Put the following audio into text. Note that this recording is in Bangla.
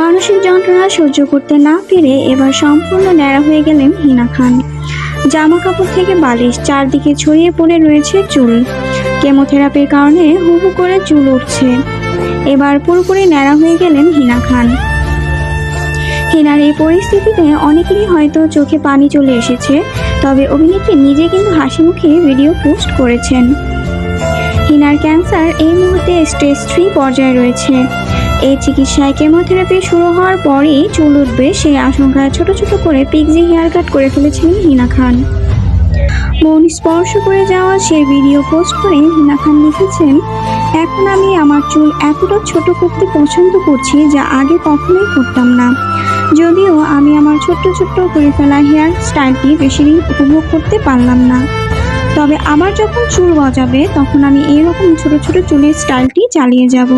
মানসিক যন্ত্রণা সহ্য করতে না পেরে এবার সম্পূর্ণ ন্যাড়া হয়ে গেলেন হিনা খান। জামা কাপড় থেকে বালিশ চারদিকে ছড়িয়ে পড়ে রয়েছে চুল। কেমোথেরাপির কারণে হুহু করে চুল উঠছে। এবার পুরোপুরি ন্যাড়া হয়ে গেলেন হিনা খান। হিনার এই পরিস্থিতিতে অনেকেরই হয়তো চোখে পানি চলে এসেছে, তবে অভিনেত্রী নিজে কিন্তু হাসি মুখে ভিডিও পোস্ট করেছেন। হিনার ক্যান্সার এই মুহূর্তে স্টেজ থ্রি পর্যায়ে রয়েছে। এই চিকিৎসায় কেমোথেরাপি শুরু হওয়ার পরেই চুল উঠবে সেই আশঙ্কায় ছোট ছোট করে পিকজি হেয়ার কাট করে ফেলেছিলেন হিনা খান। মন স্পর্শ করে যাওয়া সেই ভিডিও পোস্ট করে হিনা খান লিখেছেন, এখন আমি আমার চুল এতটা ছোট করতে পছন্দ করছি যা আগে কখনোই করতাম না। যদিও আমি আমার ছোট্ট ছোট্ট করে ফেলা হেয়ার স্টাইলটি বেশি দিন উপভোগ করতে পারলাম না। তবে আমার যখন চুল গজাবে তখন আমি এরকম ছোট ছোট চুলের স্টাইলটি চালিয়ে যাব।